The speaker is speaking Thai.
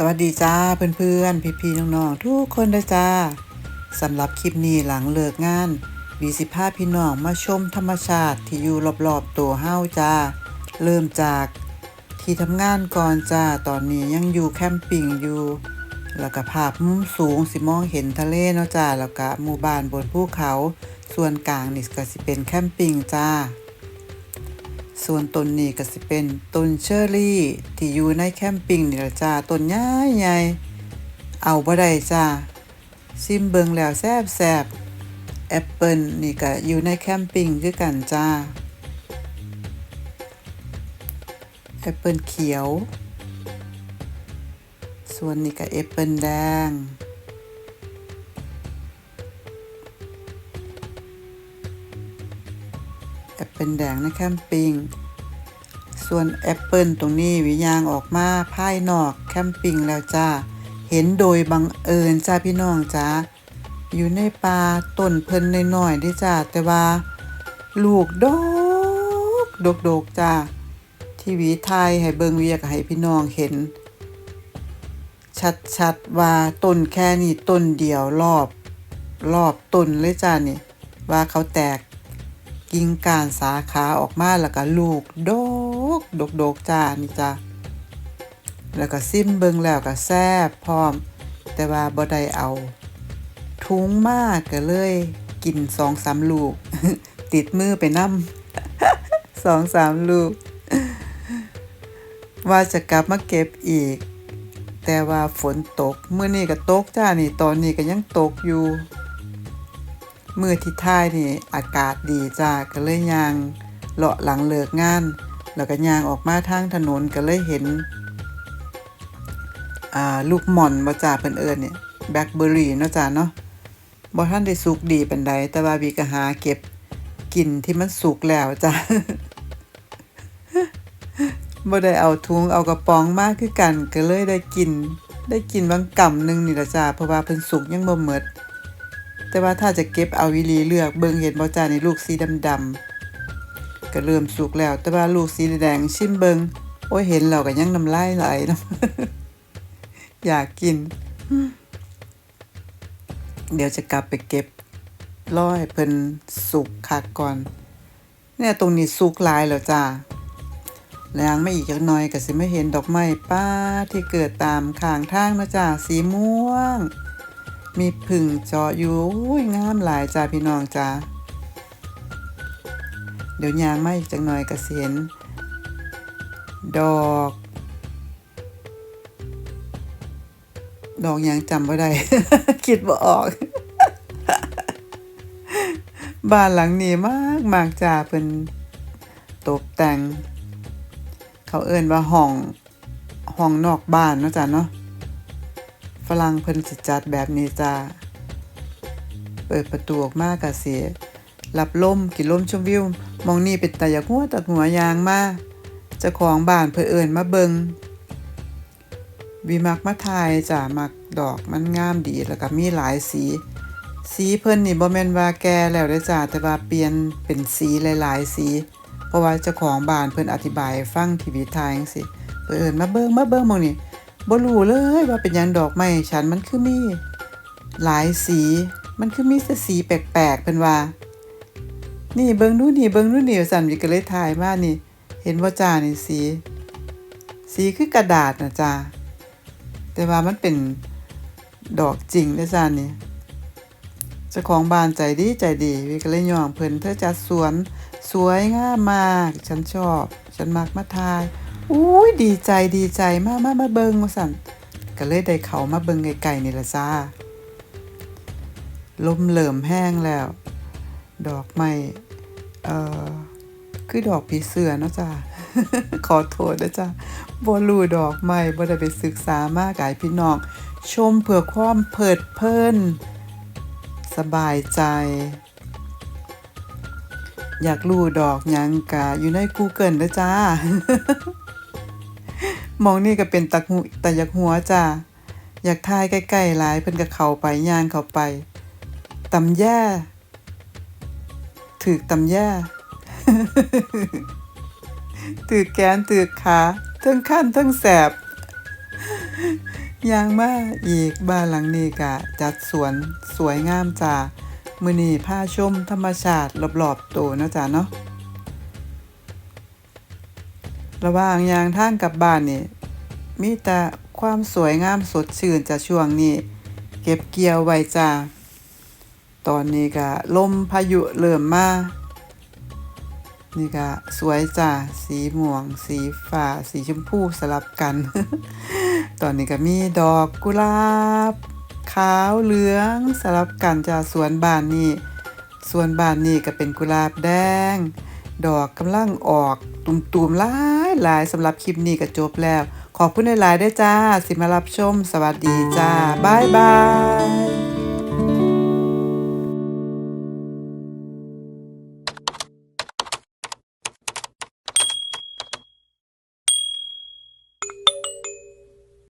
สวัสดีจ้าเพื่อนๆ พี่ๆน้องๆ ทุกคนเลยจ้าสำหรับคลิปนี้หลังเลิกงานวีสิพาพี่น้องมาชมธรรมชาติที่อยู่รอบๆตัวเฮ้าจ้า เริ่มจากที่ทำงานก่อนจ้าตอนนี้ยังอยู่แคมปิ้งอยู่ แล้วก็ภาพมุมสูงสิมองเห็นทะเลเนาะจ้าแล้วก็หมู่บ้านบนภูเขา ส่วนกลางนี่ก็สิเป็นแคมปิ้งจ้า ส่วนต้นนี้ก็สิเป็นต้นเชอร์รี่ ที่อยู่ในแคมปิ้งนี่ละจ้าต้นใหญ่ใหญ่เอาบ่ได้จ้าซิมเบิงแล้วแซบแซบแอปเปิลนี่ก็อยู่ในแคมปิ้งคือกันจ้าแอปเปิลเขียว ส่วนนี้ก็แอปเปิลแดง แอปเปิลแดงในแคมปิ้งส่วนแอปเปิลตรงนี้วิยางออกมาภายนอกแคมปิ้งแล้วจ้าเห็นโดยบังเอิญจ้าพี่น้องจ้าอยู่ในป่าต้นเพิ่นน้อยๆได้จ้าแต่ว่า ลูกดกดกดกจ้าที่วีไทยให้เบิงเวียกให้พี่น้องเห็น ชัดๆว่าต้นแค่นี้ต้นเดียวรอบ รอบต้นเลยจ้านี่ว่าเขาแตก กิ่งก้านสาขาออกมาแล้วก็ลูกดกดกดกจ้านี่จ้าแล้วก็ซิมเบิงแล้วก็แซ่บพร้อม แต่ว่าบ่ได้เอาทุ้งมากก็เลยกินสองสามลูก ติดมือไปน้ำสองสามลูก ว่าจะกลับมาเก็บอีก แต่ว่าฝนตกเมื่อนี้ก็ตกจ้านี่ตอนนี้ก็ยังตกอยู่ มือที่ท้ายนี่อากาศดีจ้าก็เลยยางเลาะหลังเลิกงาน แล้วก็ยางออกมาทางถนนก็เลยเห็นลูกหม่อนบ่จ้าเพิ่นเอิ้นเนี่ยแบล็คเบอร์รี่เนาะจ้าเนาะบ่ทันได้สุกดีปานใดแต่ว่าบีก็หาเก็บกินที่มันสุกแล้วจ้าบ่ได้เอาถุงเอากระป๋องมากคือกันก็เลยได้กิน ได้กินบางกำหนึงนี่ล่ะจ้าเพราะว่าเพิ่นสุกยังบ่หมด แต่ว่าถ้าจะเก็บเอาวิลีเลือกเบิ่งเห็นบ่จ้าในลูกสีดำๆก็เริ่มสุกแล้ว แต่ว่าลูกสีแดงชิมเบิงโอ้ยเห็นแล้วก็ยังน้ำลายไหลนะอยากกิน เดี๋ยวจะกลับไปเก็บร้อยเพิ่นสุกคักก่อน เนี่ยตรงนี้สุกลายแล้วจ้าแล้วยังไม่อีกจักหน่อยก็สิไม่เห็นดอกไม้ป้าที่เกิดตามข้างทางนะจ้าสีม่วง มีผึ่งเจาะอยู่งามหลายจ้าพี่น้องจ้าเดี๋ยวยางมาอีกจักหน่อยก็สิเห็นดอก ดอกยังจำบ่ได้ คิดบ่ออก บ้านหลังนี้มากมากจ้าเพิ่นตกแต่ง เขาเอิ้นว่าห้องห้องนอกบ้านเนาะจ้าเนาะ ฝรั่งเพิ่นสิจัดแบบนี้จ้า เปิดประตูออกมาก็สิรับลมกินลมชมวิว มองนี่เป็นตาอยากหัวตักหัวยางมาจ้าของบ้านเพิ่นเอิ้นมาเบิงวิมักมาทายจ้ามักดอกมันงามดีแล้วก็มีหลายสี สีเพิ่นนี่บ่แม่นว่าแก่แล้วเด้จ้าแต่ว่าเปลี่ยนเป็นสีหลายๆสี เพราะว่าเจ้าของบ้านเพิ่นอธิบายฟังที่วิทายจังซี่เพิ่นเอิ้นมาเบิงมาเบิงมองนี่ บ่รู้เลยว่าเป็นยังดอกไม้ฉันมันคือมี หลายสีมันคือมีแต่สีแปลกๆเป็นว่า นี่เบิ่งดูนี่เบิ่งดูนี่สั่นวิกเลยถ่ายมานี่ เห็นว่าจ้านี่สี สีคือกระดาษนะจ้าแต่ว่ามันเป็นดอกจริงเด้อจ้านี่เจ้าของบ้านใจดีใจดี วิกเลยยอมเพิ่นเธอจัดสวน สวยงามมาก ฉันชอบ ฉันมักมาทาย อุ้ยดีใจดีใจมามามาเบิงว่าสั่นก็เลยได้เขามาเบิงไกลๆนี่ละจ้าลมเหลิมแห้งแล้ว ดอกไม้เอ่อคือดอกผีเสือเนาะจ้าขอโทษนะจ้าบ่รู้ดอกไม้บ่ได้ไปศึกษามากายพี่น้องชมเพื่อความเพิดเพลินสบายใจ อยากรู้ดอกยังกะอยู่ใน Google เด้อจ้า มองนี่ก็เป็นตักหูตะยักหัวจ้าอยากทายใกล้ๆหลายเพิ่นก็เข้าไปย่างเข้าไปตำแย่ถือตำแย่ถือแกนถือขาทั้งขั้นทั้งแสบยางมาอีกบ้านหลังนี้ก็จัดสวนสวยงามจ้ามือนี้พาชมธรรมชาติรอบๆตัวนะจ้าเนาะ ระหว่างยางทางกลับบ้านนี่มีแต่ความสวยงามสดชื่นจากช่วงนี้ เก็บเกี่ยวไว้จ้าตอนนี้ก็ลมพายุเริ่มมานี่ก็สวยจ้าสีม่วง สีฟ้าสีชมพูสลับกัน ตอนนี้ก็มีดอกกุหลาบ ขาวเหลืองสลับกันจ้าสวนบ้านนี่สวนบ้านนี่ก็เป็นกุหลาบแดง ดอกกำลังออกตุ่มๆหลา หลายสำหรับคลิปนี้ก็จบแล้ว ขอบคุณหลายๆด้จ้า สิมารับชม สวัสดีจ้า บ๊ายบาย